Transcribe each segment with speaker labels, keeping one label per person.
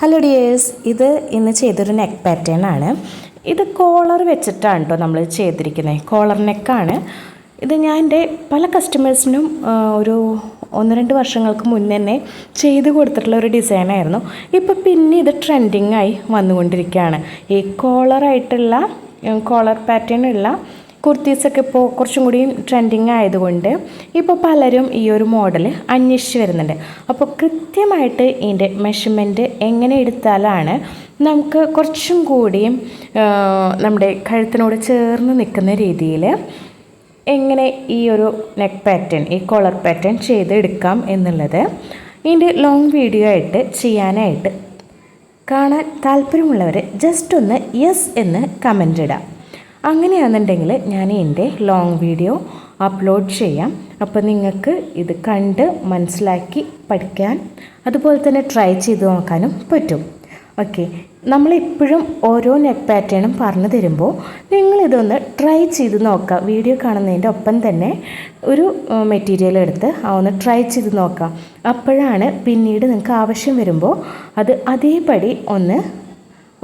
Speaker 1: Hello dears ഇത് ഇന്ന് ചെയ്തൊരു നെക്ക് പാറ്റേൺ ആണ്. ഇത് കോളർ വെച്ചിട്ടാണ് കേട്ടോ നമ്മൾ ചെയ്തിരിക്കുന്നത് കോളർ നെക്കാണ് ഇത് ഞാൻ എന്റെ പല കസ്റ്റമേഴ്സിനും ഒരു ഒന്ന് രണ്ട് വർഷങ്ങൾക്ക് മുന്നേ തന്നെ ചെയ്ത് കൊടുത്തിട്ടുള്ള ഒരു ഡിസൈനായിരുന്നു ഇപ്പോൾ പിന്നെ ഇത് ട്രെൻഡിങ് ആയി വന്നുകൊണ്ടിരിക്കുകയാണ്. ഈ കോളറായിട്ടുള്ള കോളർ പാറ്റേൺ ഉള്ള കുർത്തീസൊക്കെ ഇപ്പോൾ കുറച്ചും കൂടി ട്രെൻഡിങ് ആയതുകൊണ്ട് ഇപ്പോൾ പലരും ഈ ഒരു മോഡൽ അന്വേഷിച്ച് വരുന്നുണ്ട്. അപ്പോൾ കൃത്യമായിട്ട് ഇതിന്റെ മെഷർമെന്റ് എങ്ങനെ എടുത്താലാണ് നമുക്ക് കുറച്ചും കൂടിയും നമ്മുടെ കഴുത്തിനോട് ചേർന്ന് നിൽക്കുന്ന രീതിയിൽ എങ്ങനെ ഈ ഒരു നെക്ക് പാറ്റേൺ ഈ കോളർ പാറ്റേൺ ചെയ്തെടുക്കാം എന്നുള്ളത് ഇതിന്റെ ലോങ് വീഡിയോ ആയിട്ട് ചെയ്യാനായിട്ട് കാണാൻ താല്പര്യമുള്ളവർ ജസ്റ്റ് ഒന്ന് യെസ് എന്ന് കമന്റ് ഇടാം. അങ്ങനെയാണെന്നുണ്ടെങ്കിൽ ഞാൻ എന്റെ ലോങ് വീഡിയോ അപ്ലോഡ് ചെയ്യാം. അപ്പോൾ നിങ്ങൾക്ക് ഇത് കണ്ട് മനസ്സിലാക്കി പഠിക്കാൻ അതുപോലെ തന്നെ ട്രൈ ചെയ്ത് നോക്കാനും പറ്റും. ഓക്കെ നമ്മളെപ്പോഴും ഓരോ നെക്ക് പാറ്റേണും പറഞ്ഞു തരുമ്പോൾ നിങ്ങളിതൊന്ന് ട്രൈ ചെയ്ത് നോക്കുക. വീഡിയോ കാണുന്നതിന്റെ ഒപ്പം തന്നെ ഒരു മെറ്റീരിയൽ എടുത്ത് ഒന്ന് ട്രൈ ചെയ്ത് നോക്കാം അപ്പോഴാണ് പിന്നീട് നിങ്ങൾക്ക് ആവശ്യം വരുമ്പോൾ അത് അതേപടി ഒന്ന്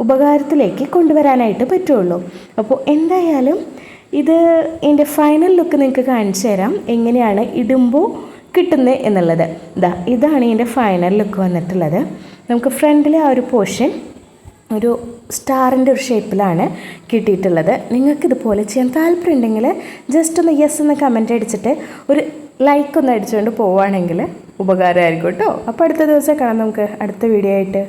Speaker 1: ഉപകാരത്തിലേക്ക് കൊണ്ടുവരാനായിട്ട് പറ്റുള്ളൂ. അപ്പോൾ എന്തായാലും ഇത് ഇതിന്റെ ഫൈനൽ ലുക്ക് നിങ്ങൾക്ക് കാണിച്ചു തരാം. എങ്ങനെയാണ് ഇടുമ്പോൾ കിട്ടുന്നത് എന്നുള്ളത്. ഇതാ ഇതാണ് ഇതിന്റെ ഫൈനൽ ലുക്ക് വന്നിട്ടുള്ളത്. നമുക്ക് ഫ്രണ്ടിലെ ആ ഒരു പോർഷൻ ഒരു സ്റ്റാറിന്റെ ഒരു ഷേപ്പിലാണ് കിട്ടിയിട്ടുള്ളത്. നിങ്ങൾക്കിതുപോലെ ചെയ്യാൻ താല്പര്യമുണ്ടെങ്കിൽ ജസ്റ്റ് ഒന്ന് യെസ് എന്ന് കമന്റ് അടിച്ചിട്ട് ഒരു ലൈക്ക് ഒന്ന് അടിച്ചുകൊണ്ട് പോവുകയാണെങ്കിൽ ഉപകാരമായിരിക്കും കേട്ടോ. അപ്പോൾ അടുത്ത ദിവസം കാണാം നമുക്ക് അടുത്ത വീഡിയോ ആയിട്ട്.